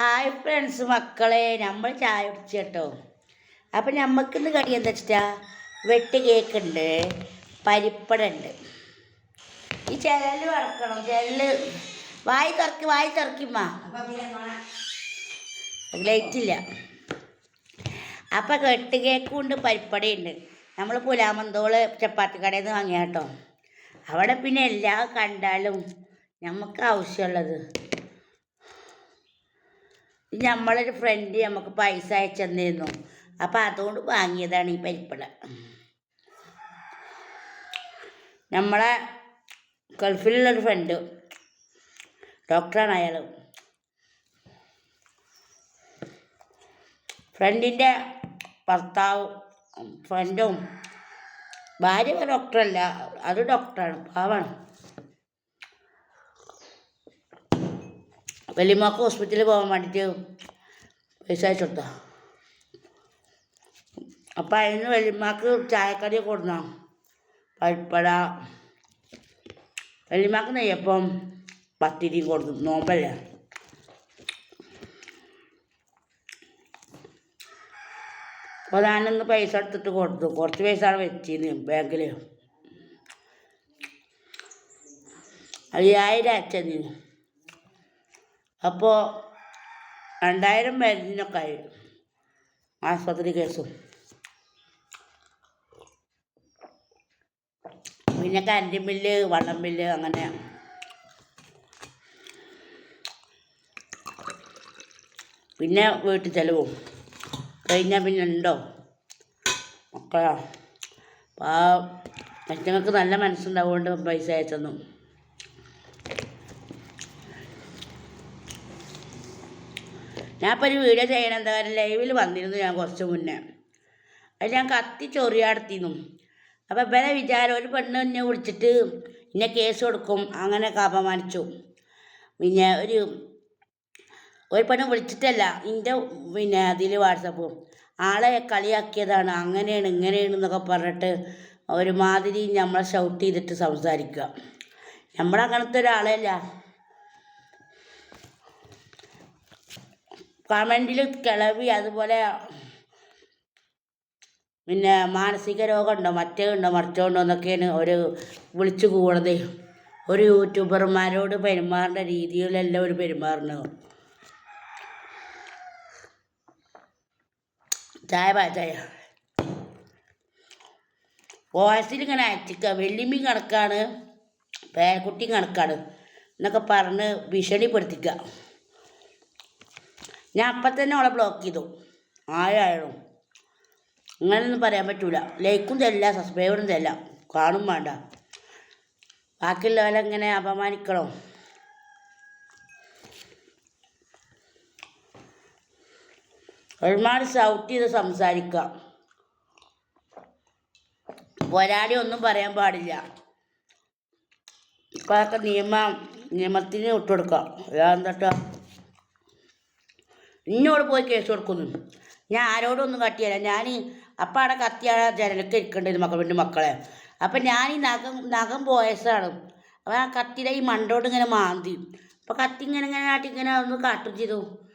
Hi friends മക്കളെ നമ്മൾ ചായ കുടിച്ചു കേട്ടോ അപ്പം നമുക്കിന്ന് കടി എന്താ വെച്ചിട്ടാ? വെട്ട് കേക്ക് ഉണ്ട് പരിപ്പട ഉണ്ട് ഈ ചിരൽ വറക്കണം ചിരൽ വായി തുറക്കി വായി തുറക്കിമ്മ ലൈറ്റില്ല അപ്പം കെട്ട് കേക്കും ഉണ്ട് പരിപ്പടയുണ്ട്. നമ്മൾ പുലാമന്തോൾ ചപ്പാത്തി കടയിൽ നിന്ന് വാങ്ങിയ കേട്ടോ അവിടെ പിന്നെ എല്ലാം കണ്ടാലും നമുക്ക് ആവശ്യമുള്ളത്. നമ്മളൊരു ഫ്രണ്ട് നമുക്ക് പൈസ അയച്ചെന്നിരുന്നു അപ്പം അതുകൊണ്ട് വാങ്ങിയതാണ് ഈ പരിപ്പട. നമ്മളെ ഗൾഫിലുള്ളൊരു ഫ്രണ്ട് ഡോക്ടറാണ് അയാൾ ഫ്രണ്ടിന്റെ ഭർത്താവ് ഫ്രണ്ടും ഭാര്യ ഡോക്ടറല്ല അത് ഡോക്ടറാണ് പാവാണ്. വലിയമ്മക്ക് ഹോസ്പിറ്റലിൽ പോകാൻ വേണ്ടിയിട്ട് പൈസ അയച്ചു കൊടുത്ത അപ്പം അതിന് വലിയമ്മക്ക് ചായക്കടി കൊടുന്ന. പരിപ്പട വലിയമ്മക്ക് നെയ്യപ്പം പത്തിരിയും കൊടുത്തു. നോമ്പല്ലേ? അപ്പോൾ ഞാനൊന്ന് പൈസ എടുത്തിട്ട് കൊടുത്തു. കുറച്ച് പൈസ അവിടെ വെച്ചിരുന്നു ബാങ്കിൽ അയ്യായിരം അയച്ചു അപ്പോൾ രണ്ടായിരം മരുന്നിനൊക്കെ ആയി. ആസ്പത്രി കേസും. പിന്നെ കറണ്ട് ബില്ല് വള്ളം ബില്ല് അങ്ങനെ. പിന്നെ വീട്ടിൽ ചിലവും. കഴിഞ്ഞാൽ പിന്നെ ഉണ്ടോ? മക്കളാ. ആ മറ്റങ്ങൾക്ക് നല്ല മനസ്സുണ്ടാവുകൊണ്ട് പൈസ അയച്ചെന്നു. ഞാൻ ഇപ്പോൾ ഒരു വീഡിയോ ചെയ്യണം എന്താ പറയുക ലൈവിൽ വന്നിരുന്നു ഞാൻ കുറച്ച് മുന്നേ. അത് ഞാൻ കത്തി ചൊറിയാടത്തിന്നു അപ്പോൾ ഇവരെ വിചാരം ഒരു പെണ്ണ് എന്നെ വിളിച്ചിട്ട് എന്നെ കേസ് കൊടുക്കും. അങ്ങനെയൊക്കെ അപമാനിച്ചു. പിന്നെ ഒരു ഒരു പെണ്ണ് വിളിച്ചിട്ടല്ല എന്റെ പിന്നെ അതിൽ വാട്സപ്പ് ആളെ കളിയാക്കിയതാണ്. അങ്ങനെയാണ് ഇങ്ങനെയാണ് എന്നൊക്കെ പറഞ്ഞിട്ട് ഒരുമാതിരി നമ്മളെ ഷൗട്ട് ചെയ്തിട്ട് സംസാരിക്കുക. നമ്മളങ്ങനത്തെ ഒരാളല്ല? കമന്റിൽ കിളവി അതുപോലെ പിന്നെ മാനസിക രോഗമുണ്ടോ? മറ്റേ ഉണ്ടോ മറിച്ചോ ഉണ്ടോ എന്നൊക്കെയാണ് ഒരു വിളിച്ചു കൂടത് ഒരു യൂട്യൂബർമാരോട് പെരുമാറേണ്ട രീതിയിലല്ല ഒരു പെരുമാറുന്നത്. ചായ പാചായ വോയിസിൽ ഇങ്ങനെ അയച്ചിക്ക വെള്ളിമീൻ കണക്കാണ് പേരക്കുട്ടി കണക്കാണ്. എന്നൊക്കെ പറഞ്ഞ് ഭീഷണിപ്പെടുത്തിക്കുക ഞാൻ അപ്പം തന്നെ അവളെ ബ്ലോക്ക് ചെയ്തു. ആരായാലും. അങ്ങനെയൊന്നും പറയാൻ പറ്റൂല. ലൈക്കും തരില്ല സബ്സ്ക്രൈബറും തരില്ല. കാണും വേണ്ട. ബാക്കിയുള്ളവരെ ഇങ്ങനെ അപമാനിക്കണോ? ഒരുപാട് സൗട്ട് ചെയ്ത് സംസാരിക്കുക. പോരാടി ഒന്നും പറയാൻ പാടില്ല. ഇപ്പം അതൊക്കെ നിയമം നിയമത്തിന് വിട്ടുകൊടുക്കാം അല്ലാന്നിട്ട് ഇന്നോട് പോയി കേസ് കൊടുക്കുന്നു. ഞാൻ ആരോടും ഒന്നും കട്ടിയല്ല. ഞാൻ അപ്പം അവിടെ കത്തിയാണ് ജനലൊക്കെ ഇരിക്കേണ്ടത് മക്കൾ മക്കളുടെ മക്കളെ. അപ്പം ഞാൻ ഈ നഖം നഖം പോയസാണ്. അപ്പം ആ കത്തിയുടെ ഈ മണ്ടോട് ഇങ്ങനെ മാന്തി. അപ്പം കത്തി ഇങ്ങനെ ഇങ്ങനെ ആട്ടി ഇങ്ങനെ ഒന്ന് കാട്ടും ചെയ്തു.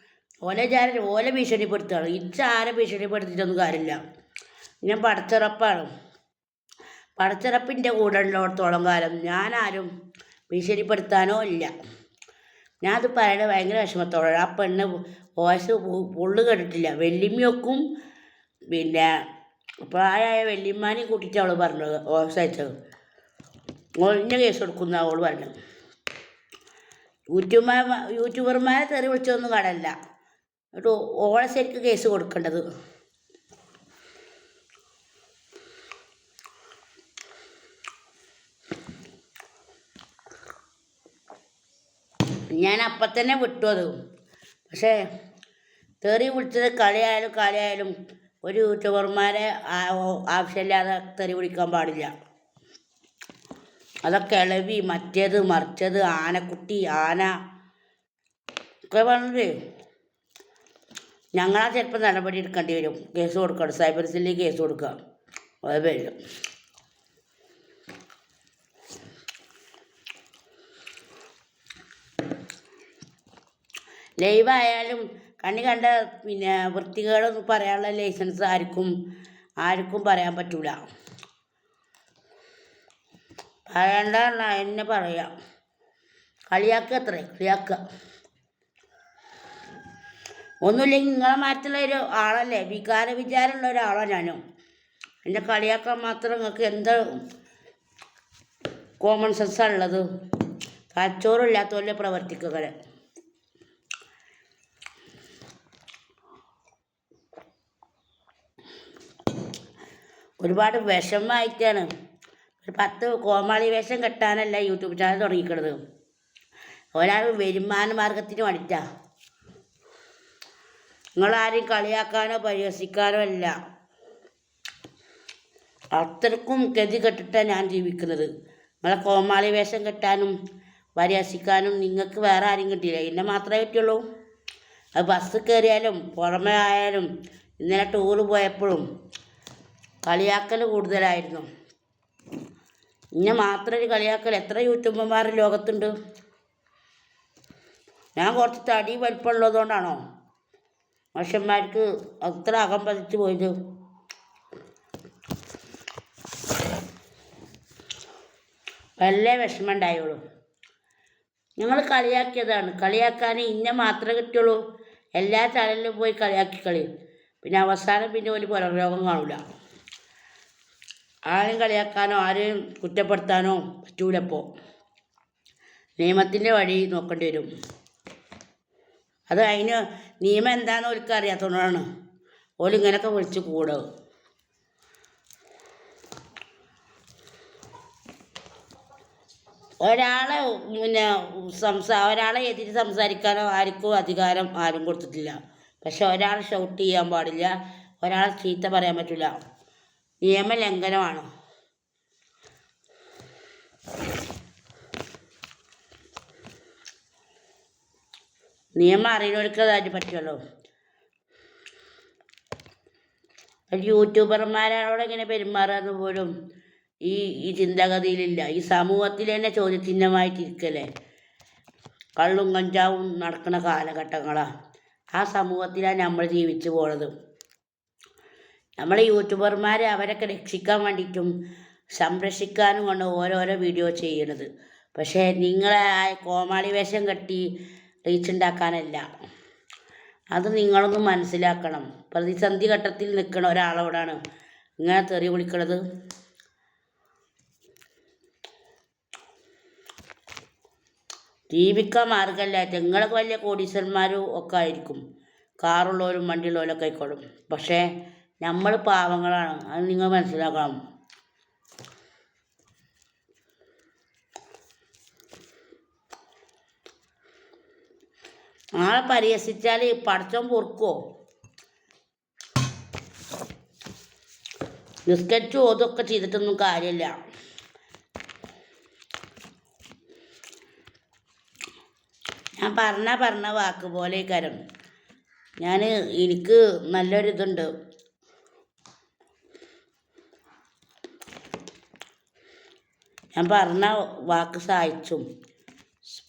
ഓല വിചാരം ഓല ഭീഷണിപ്പെടുത്തുകയാണ്. ഇച്ചാരെ ഭീഷണിപ്പെടുത്തിയിട്ടൊന്നും കാര്യമില്ല. ഞാൻ പടച്ചിറപ്പാണ്. പടച്ചിറപ്പിന്റെ കൂടെ ഉള്ളിടത്തോളം കാലം ഞാനാരും ഭീഷണിപ്പെടുത്താനോ ഇല്ല. ഞാനത് പറയണത് ഭയങ്കര വിഷമത്തോടെ ആ പെണ്ണ് വോയിസ് പുള്ളു കേട്ടിട്ടില്ല. വെല്ലിമ്മയൊക്കും പിന്നെ പ്രായമായ വെല്ലിമ്മാനെയും കൂട്ടിയിട്ട് അവൾ പറഞ്ഞത് വോയിസ് അയച്ചത്. ഒഴിഞ്ഞ കേസ് കൊടുക്കുന്ന അവൾ പറഞ്ഞു യൂട്യൂബർ യൂട്യൂബർമാരെ തെറി വിളിച്ചതൊന്നും കടല്ല എന്നിട്ട് ഓളെ ശരിക്ക് കേസ് കൊടുക്കേണ്ടത്. ഞാൻ അപ്പം തന്നെ വിട്ടു അത്. പക്ഷേ തെറി വിളിച്ചത് കളിയായാലും കളിയായാലും ഒരു യൂട്യൂബർമാരെ ആവശ്യമില്ലാതെ തെറി വിളിക്കാൻ പാടില്ല. അതൊക്കെ ഇളവി മറ്റേത് മറിച്ചത് ആനക്കുട്ടി ആന ഒക്കെ പറഞ്ഞത്. ഞങ്ങളാ ചിലപ്പോൾ നടപടി എടുക്കേണ്ടി വരും. കേസ് കൊടുക്കണം. സൈബർ സെല്ലിൽ കേസ് കൊടുക്കുക. അത് വരും ലൈവ് ആയാലും കണ്ണി കണ്ട പിന്നെ വൃത്തികേടൊന്നും പറയാനുള്ള ലൈസൻസ് ആർക്കും ആർക്കും പറയാൻ പറ്റൂല. പറയണ്ട എന്നെ പറയാം. കളിയാക്കുക അത്രേ കളിയാക്കുക ഒന്നുമില്ലെങ്കിൽ നിങ്ങളെ മാറ്റുള്ള ഒരു ആളല്ലേ? വികാര വിചാരമുള്ള ഒരാളാണ് ഞാനും. എന്നെ കളിയാക്കാൻ മാത്രം നിങ്ങൾക്ക് എന്താ കോമൺ സെൻസാണുള്ളത് തലച്ചോറില്ലാത്തവരെ പ്രവർത്തിക്കുക. ഒരുപാട് വിഷമമായിട്ടാണ്. ഒരു പത്ത് കോമാളി വേഷം കെട്ടാനല്ല യൂട്യൂബ് ചാനൽ തുടങ്ങിക്കണത്. ഒരാൾ വരുമാന മാർഗത്തിന് വേണ്ടിയിട്ടാണ് നിങ്ങളാരും കളിയാക്കാനോ പരിഹസിക്കാനോ അല്ല. അത്രക്കും ഗതി കെട്ടിട്ടാണ് ഞാൻ ജീവിക്കുന്നത്. നിങ്ങളെ കോമാളി വേഷം കെട്ടാനും പരിഹസിക്കാനും നിങ്ങൾക്ക് വേറെ ആരും കിട്ടിയില്ല. എന്നെ മാത്രമേ കിട്ടിയുള്ളൂ അത് ബസ് കയറിയാലും പുറമെ ആയാലും ഇന്നലെ ടൂറ് പോയപ്പോഴും കളിയാക്കൽ കൂടുതലായിരുന്നു. ഇന്നെ മാത്രം ഒരു കളിയാക്കൽ എത്ര യൂട്യൂബർമാർ ലോകത്തുണ്ട്? ഞാൻ കുറച്ച് തടി വലിപ്പമുള്ളതുകൊണ്ടാണോ? മനുഷ്യന്മാർക്ക് അത്ര അകം പതിച്ച് പോയത്. വല്ല വിഷമം ഉണ്ടായുള്ളൂ. ഞങ്ങൾ കളിയാക്കിയതാണ്. കളിയാക്കാൻ ഇന്നെ മാത്രമേ കിട്ടുള്ളൂ എല്ലാ ചാനലിലും പോയി കളിയാക്കി കളി. പിന്നെ അവസാനം പിന്നെ ഒരു പുറംരോഗം കാണില്ല ആരും കളിയാക്കാനോ ആരെയും കുറ്റപ്പെടുത്താനോ പറ്റൂലപ്പോൾ നിയമത്തിന്റെ വഴി നോക്കേണ്ടി വരും. അത് അതിന് നിയമം എന്താണെന്ന് ഓർക്ക് അറിയാത്തതുകൊണ്ടാണ് ഓലിങ്ങനൊക്കെ വിളിച്ച് കൂടുക ഒരാളെ പിന്നെ സംസാ ഒരാളെ എതിര് സംസാരിക്കാനോ ആർക്കും അധികാരം ആരും കൊടുത്തിട്ടില്ല. പക്ഷെ ഒരാൾ ഷൗട്ട് ചെയ്യാൻ പാടില്ല. ഒരാളെ ചീത്ത പറയാൻ പറ്റില്ല നിയമലംഘനമാണ്? നിയമം അറിയുന്നവർക്ക് അതായിട്ട് പറ്റുമല്ലോ. യൂട്യൂബർമാരോട് എങ്ങനെ പെരുമാറാന്ന് പോലും ഈ ഈ ചിന്താഗതിയിലില്ല. ഈ സമൂഹത്തിൽ തന്നെ ചോദ്യചിഹ്നമായിട്ടിരിക്കല്ലേ? കള്ളും കഞ്ചാവും നടക്കുന്ന കാലഘട്ടങ്ങളാണ് ആ സമൂഹത്തിലാണ് നമ്മൾ ജീവിച്ചു പോണത്. നമ്മൾ യൂട്യൂബർമാർ അവരൊക്കെ രക്ഷിക്കാൻ വേണ്ടിയിട്ടും സംരക്ഷിക്കാനും കൊണ്ട് ഓരോരോ വീഡിയോ ചെയ്യണത് പക്ഷേ നിങ്ങളെ ആ കോമാളി വേഷം കെട്ടി റീച്ച് ഉണ്ടാക്കാനല്ല അത് നിങ്ങളൊന്ന് മനസ്സിലാക്കണം. പ്രതിസന്ധി ഘട്ടത്തിൽ നിൽക്കുന്ന ഒരാളോടാണ് ഇങ്ങനെ തെറി വിളിക്കണത്. ജീവിക്കാൻ മാർഗമല്ല നിങ്ങളൊക്കെ വലിയ കോടീശ്വരന്മാരും ഒക്കെ ആയിരിക്കും. കാറുള്ളവരും വണ്ടിയുള്ളവരൊക്കെ ആയിക്കോളും. പക്ഷേ നമ്മൾ പാവങ്ങളാണ്. അത് നിങ്ങൾ മനസ്സിലാക്കണം. ആളെ പരിഹസിച്ചാൽ പടച്ചം പൊറുക്കോ? നിസ്കരിച്ചു ഓതൊക്കെ ചെയ്തിട്ടൊന്നും കാര്യമില്ല. ഞാൻ പറഞ്ഞ പറഞ്ഞ വാക്ക് പോലെ കരം. ഞാൻ എനിക്ക് നല്ലൊരിതുണ്ട്. ഞാൻ പറഞ്ഞ വാക്ക് സഹായിച്ചും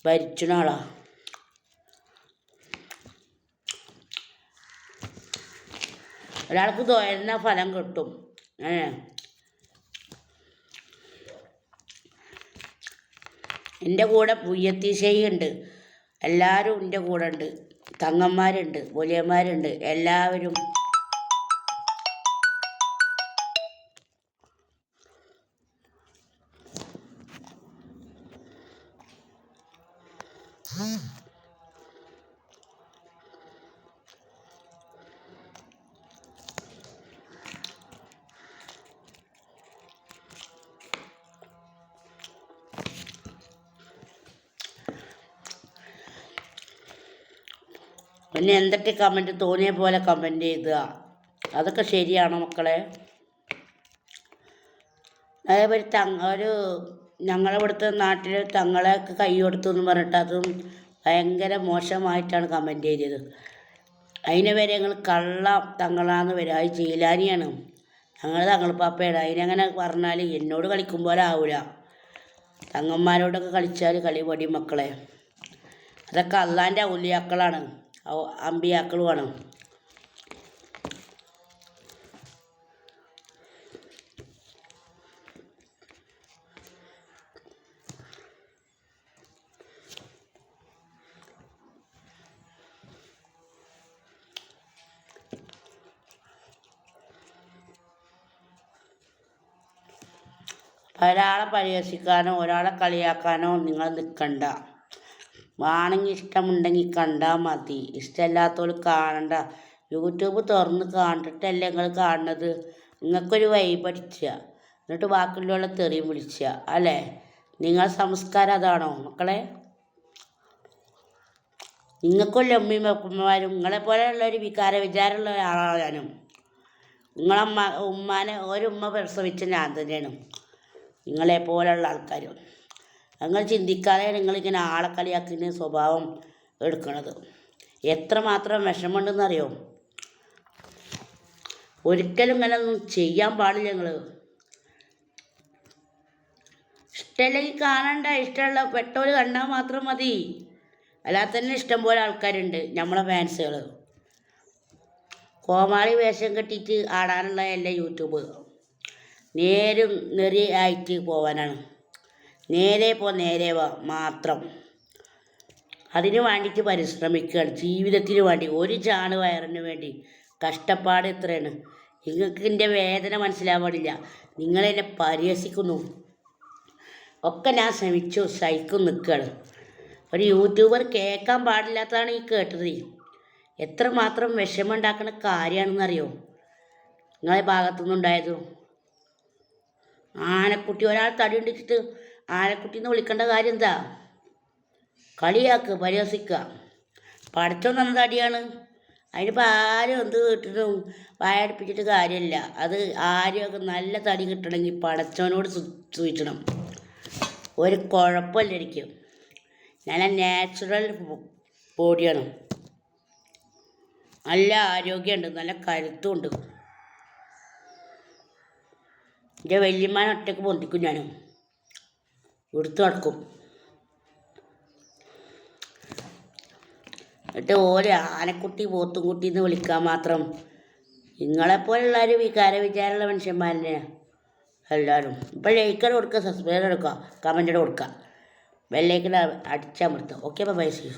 ഭരിച്ചണ ആളാ. ഒരാൾക്ക് തോരുന്ന ഫലം കിട്ടും. എന്റെ കൂടെ പുയ്യത്തീശയുണ്ട് എല്ലാവരും എന്റെ കൂടെ ഉണ്ട്. തങ്ങന്മാരുണ്ട് വലിയന്മാരുണ്ട് എല്ലാവരും പിന്നെ എന്തൊക്കെ കമന്റ് തോന്നിയ പോലെ കമന്റ് ചെയ്തുക അതൊക്കെ ശരിയാണോ മക്കളെ? അതേപോലെ തങ്ങ ഒരു ഞങ്ങളുടെ ഇവിടുത്തെ നാട്ടിൽ തങ്ങളെ കൈ കൊടുത്തു എന്ന് പറഞ്ഞിട്ട് അതും ഭയങ്കര മോശമായിട്ടാണ് കമന്റ് ചെയ്തത്. അതിനെ വരെ ഞങ്ങൾ കള്ള തങ്ങളാന്ന് വരും അത് ചീലാനിയാണ് ഞങ്ങൾ തങ്ങൾ പാപ്പയാണ്. അതിനങ്ങനെ പറഞ്ഞാൽ എന്നോട് കളിക്കും പോലെ ആവില്ല തങ്ങന്മാരോടൊക്കെ കളിച്ചാൽ കളി പൊടി മക്കളെ. അതൊക്കെ അള്ളാന്റെ ഔലിയാക്കളാണ്. അമ്പിയാക്കളുമാണ്. ഒരാളെ പരിഹസിക്കാനോ ഒരാളെ കളിയാക്കാനോ നിങ്ങൾ നിൽക്കണ്ട. വേണമെങ്കിൽ ഇഷ്ടമുണ്ടെങ്കിൽ കണ്ടാൽ മതി. ഇഷ്ടമില്ലാത്തവർ കാണണ്ട. യൂട്യൂബ് തുറന്ന് കണ്ടിട്ടല്ലേ നിങ്ങൾ കാണുന്നത്? നിങ്ങൾക്കൊരു വൈബ് പഠിച്ച എന്നിട്ട് ബാക്കിയുള്ള തെറിയും വിളിച്ച അല്ലേ? നിങ്ങൾ സംസ്കാരം അതാണോ മക്കളെ? നിങ്ങൾക്കുള്ള അമ്മയും അപ്പന്മാരും നിങ്ങളെ പോലെയുള്ള ഒരു വികാര വിചാരമുള്ള ഒരാളാണ് ഞാനും. നിങ്ങളമ്മ ഉമ്മാനെ ഒരു ഉമ്മ പ്രസവിച്ച ഞാൻ തന്നെയാണ്. നിങ്ങളെ പോലെയുള്ള ആൾക്കാർ നിങ്ങൾ ചിന്തിക്കാതെ നിങ്ങളിങ്ങനെ ആളെ കളിയാക്കുന്ന സ്വഭാവം എടുക്കണത്. എത്രമാത്രം വിഷമമുണ്ടെന്നറിയോ? ഒരിക്കലും ഇങ്ങനെ ഒന്നും ചെയ്യാൻ പാടില്ല ഞങ്ങൾ ഇഷ്ടമില്ലെങ്കിൽ കാണണ്ട ഇഷ്ടമുള്ള പെട്ടോര് കണ്ടാൽ മാത്രം മതി. അല്ലാതെ തന്നെ ഇഷ്ടം പോലെ ആൾക്കാരുണ്ട് നമ്മളെ ഫാൻസുകൾ കോമാളി വേഷം കെട്ടിയിട്ട് ആടാനുള്ള എല്ലാ യൂട്യൂബ്. നേരും നെറി ആയിട്ട് പോവാനാണ്. നേരെ പോ നേരെ വ മാത്രം. അതിനു വേണ്ടിയിട്ട് പരിശ്രമിക്കുകയാണ്. ജീവിതത്തിന് വേണ്ടി ഒരു ചാണ് വയറിന് വേണ്ടി. കഷ്ടപ്പാട് എത്രയാണ്? നിങ്ങൾക്ക് എന്റെ വേദന മനസ്സിലാവാനില്ല നിങ്ങളെന്നെ പരിഹസിക്കുന്നു. ഒക്കെ ഞാൻ ശ്രമിച്ചു സഹിക്കും നിൽക്കുകയാണ്. ഒരു യൂട്യൂബർ കേൾക്കാൻ പാടില്ലാത്തതാണ് ഈ കേട്ടത്. എത്രമാത്രം വിഷമമുണ്ടാക്കുന്ന കാര്യമാണെന്നറിയോ? നിങ്ങളെ ഭാഗത്തുനിന്നുണ്ടായത്. ആനക്കുട്ടി ഒരാൾ തടി ഉണ്ടിച്ചിട്ട് ആനക്കുട്ടി എന്ന് വിളിക്കേണ്ട കാര്യം എന്താ കളിയാക്കുക പരിഹസിക്കുക പഠിച്ചോ തന്ന തടിയാണ് അതിനിപ്പോൾ ആരും എന്ത് കിട്ടിട്ടും വായടിപ്പിച്ചിട്ട് കാര്യമില്ല അത് ആരെയൊക്കെ നല്ല തടി കിട്ടണമെങ്കിൽ പടച്ചവനോട് സൂചിക്കണം ഒരു കുഴപ്പമില്ല എനിക്ക്. നല്ല നാച്ചുറൽ ബോഡിയാണ് നല്ല ആരോഗ്യമുണ്ട്. നല്ല കരുത്തുമുണ്ട്. എന്റെ വല്യമ്മാനെ ഒറ്റയ്ക്ക് പൊന്തിക്കും ഞാൻ എടുത്തു നടക്കും. എന്നിട്ട് ഓരോ ആനക്കുട്ടി പോത്തുംകുട്ടി എന്ന് വിളിക്കാൻ മാത്രം നിങ്ങളെപ്പോലുള്ള ഒരു വികാര വിചാരമുള്ള മനുഷ്യന്മാരെ എല്ലാവരും ഇപ്പോൾ ലൈക്കർ കൊടുക്കുക സബ്സ്ക്രൈബർ കൊടുക്കുക കമന്റ് കൊടുക്കുക. ബെല്ലൈക്കൻ അടിച്ചമർത്തുക. Okay bye see